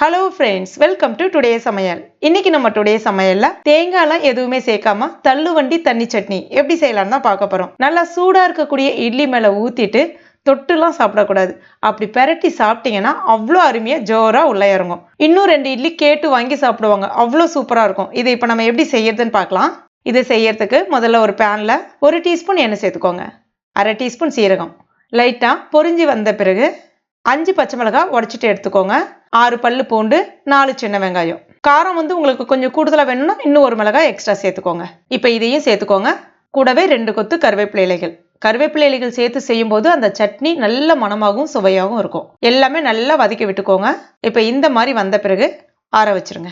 Hello friends welcome to today சமையல் இன்னைக்கு நம்ம டுடே சமையல்ல தேங்காய்லாம் எதுவுமே சேர்க்காம தள்ளுவண்டி தண்ணி சட்னி எப்படி செய்யலாம்னு தான் பார்க்க போறோம். நல்லா சூடா இருக்கக்கூடிய இட்லி மேல ஊத்திட்டு தொட்டுலாம் சாப்பிடக்கூடாது. அப்படி பெரட்டி சாப்பிட்டீங்கன்னா அவ்வளோ அருமையாக ஜோராக உள்ளே இறங்கும். இன்னும் ரெண்டு இட்லி கேட்டு வாங்கி சாப்பிடுவாங்க. அவ்வளோ சூப்பராக இருக்கும். இதை இப்போ நம்ம எப்படி செய்யறதுன்னு பார்க்கலாம். இதை செய்யறதுக்கு முதல்ல ஒரு பேனில் ஒரு டீஸ்பூன் எண்ணெய் சேர்த்துக்கோங்க. அரை டீஸ்பூன் சீரகம். லைட்டாக பொறிஞ்சி வந்த பிறகு அஞ்சு பச்சை மிளகாய் உடச்சிட்டு எடுத்துக்கோங்க. ஆறு பல்லு பூண்டு நாலு சின்ன வெங்காயம். காரம் வந்து உங்களுக்கு கொஞ்சம் கூடுதலாக வேணும்னா இன்னும் ஒரு மிளகாய் எக்ஸ்ட்ரா சேர்த்துக்கோங்க. இப்போ இதையும் சேர்த்துக்கோங்க. கூடவே ரெண்டு கொத்து கருவேப்பிலை இலைகள். கருவேப்பிலை இலைகள் சேர்த்து செய்யும்போது அந்த சட்னி நல்ல மணமாகவும் சுவையாகவும் இருக்கும். எல்லாமே நல்லா வதக்கி விட்டுக்கோங்க. இப்போ இந்த மாதிரி வந்த பிறகு ஆற வச்சிருங்க.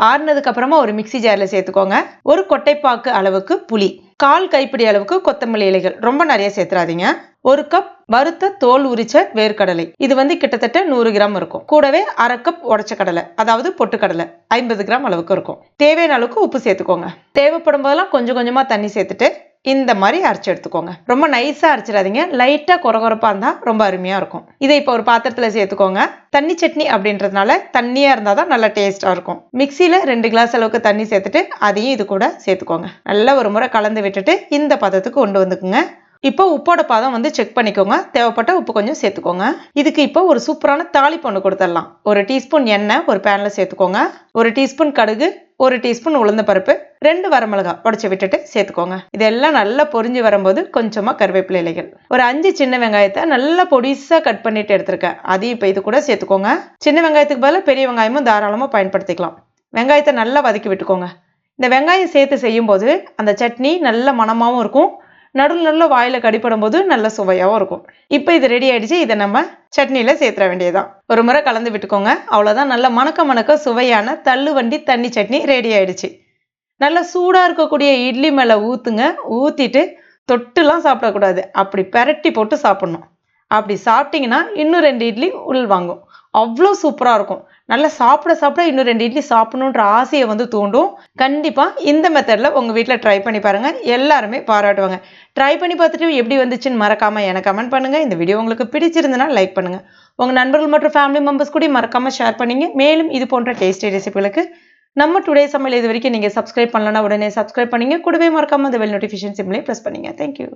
ஆறுனதுக்கு அப்புறமா ஒரு மிக்சி ஜாரில் சேர்த்துக்கோங்க. ஒரு கொட்டைப்பாக்கு அளவுக்கு புளி. கால் கைப்பிடி அளவுக்கு கொத்தமல்லி இலைகள். ரொம்ப நிறைய சேர்த்துறாதீங்க. ஒரு கப் வறுத்த தோல் உரிச்ச வேர்க்கடலை. இது வந்து கிட்டத்தட்ட நூறு கிராம் இருக்கும். கூடவே அரை கப் உடச்ச கடலை அதாவது பொட்டுக்கடலை ஐம்பது கிராம் அளவுக்கு இருக்கும். தேவையான அளவுக்கு உப்பு சேர்த்துக்கோங்க. தேவைப்படும் போதெல்லாம் கொஞ்சம் கொஞ்சமா தண்ணி சேர்த்துட்டு இந்த மாதிரி அரைச்சி எடுத்துக்கோங்க. ரொம்ப நைஸாக அரைச்சிடாதீங்க. லைட்டாக குறகுறப்பாக இருந்தால் ரொம்ப அருமையாக இருக்கும். இதை இப்போ ஒரு பாத்திரத்தில் சேர்த்துக்கோங்க. தண்ணி சட்னி அப்படின்றதுனால தண்ணியாக இருந்தால் தான் நல்லா டேஸ்ட்டாக இருக்கும். மிக்சியில் ரெண்டு கிளாஸ் அளவுக்கு தண்ணி சேர்த்துட்டு அதையும் இது கூட சேர்த்துக்கோங்க. நல்லா ஒரு முறை கலந்து விட்டுட்டு இந்த பதத்துக்கு கொண்டு வந்துக்குங்க. இப்போ உப்போட பாதம் வந்து செக் பண்ணிக்கோங்க. தேவைப்பட்ட உப்பு கொஞ்சம் சேர்த்துக்கோங்க. இதுக்கு இப்போ ஒரு சூப்பரான தாளிப்பு ஒன்று கொடுத்துடலாம். ஒரு டீஸ்பூன் எண்ணெய் ஒரு பேனில் சேர்த்துக்கோங்க. ஒரு டீஸ்பூன் கடுகு ஒரு டீஸ்பூன் உளுந்த பருப்பு ரெண்டு வரமிளகா உடச்சி விட்டுட்டு சேர்த்துக்கோங்க. இதெல்லாம் நல்லா பொரிஞ்சு வரும்போது கொஞ்சமாக கருவேப்பிலை இலைகள். ஒரு அஞ்சு சின்ன வெங்காயத்தை நல்லா பொடிசாக கட் பண்ணிட்டு எடுத்திருக்கேன். அதையும் இப்போ இது கூட சேர்த்துக்கோங்க. சின்ன வெங்காயத்துக்கு பதிலாக பெரிய வெங்காயமும் தாராளமாக பயன்படுத்திக்கலாம். வெங்காயத்தை நல்லா வதக்கி விட்டுக்கோங்க. இந்த வெங்காயம் சேர்த்து செய்யும்போது அந்த சட்னி நல்ல மணமாகவும் இருக்கும். நடுவில் நல்ல வாயில் கடிப்படும் போது நல்ல சுவையாகவும் இருக்கும். இப்போ இது ரெடி ஆகிடுச்சு இதை நம்ம சட்னியில் சேர்த்துற வேண்டியதுதான். ஒரு முறை கலந்து விட்டுக்கோங்க. அவ்வளோதான் நல்ல மணக்க மணக்க சுவையான தள்ளுவண்டி தண்ணி சட்னி ரெடி ஆகிடுச்சு நல்லா சூடாக இருக்கக்கூடிய இட்லி மேலே ஊற்றுங்க ஊற்றிட்டு தொட்டுலாம் சாப்பிடக்கூடாது. அப்படி பெரட்டி போட்டு சாப்பிட்ணும். அப்படி சாப்பிட்டிங்கன்னா இன்னும் ரெண்டு இட்லி உள் வாங்கும். அவ்வளோ சூப்பராக இருக்கும். நல்லா சாப்பிட சாப்பிட இன்னும் ரெண்டு இட்லி சாப்பிடணுன்ற ஆசையை வந்து தூண்டும். கண்டிப்பாக இந்த மெத்தடில் உங்கள் வீட்டில் ட்ரை பண்ணி பாருங்கள் எல்லாருமே பாராட்டுவாங்க. ட்ரை பண்ணி பார்த்துட்டு எப்படி வந்துச்சுன்னு மறக்காமல் எனக்கு கமெண்ட் பண்ணுங்கள் இந்த வீடியோ உங்களுக்கு பிடிச்சிருந்தனா லைக் பண்ணுங்கள் உங்கள் நண்பர்கள் மற்றும் ஃபேமிலி மெம்பர்ஸ் கூட மறக்காமல் ஷேர் பண்ணிங்க. மேலும் இது போன்ற டேஸ்டி ரெசிபிகளுக்கு நம்ம டுடே சமையல் இது வரைக்கும் நீங்கள் சப்ஸ்கிரைப் பண்ணலன்னா உடனே சப்ஸ்கிரைப் பண்ணிங்க. கூடவே மறக்காமல் அந்த வெல் நோட்டிஃபிகேஷன் சிம்லேயே ப்ரெஸ் பண்ணிங்க. Thank you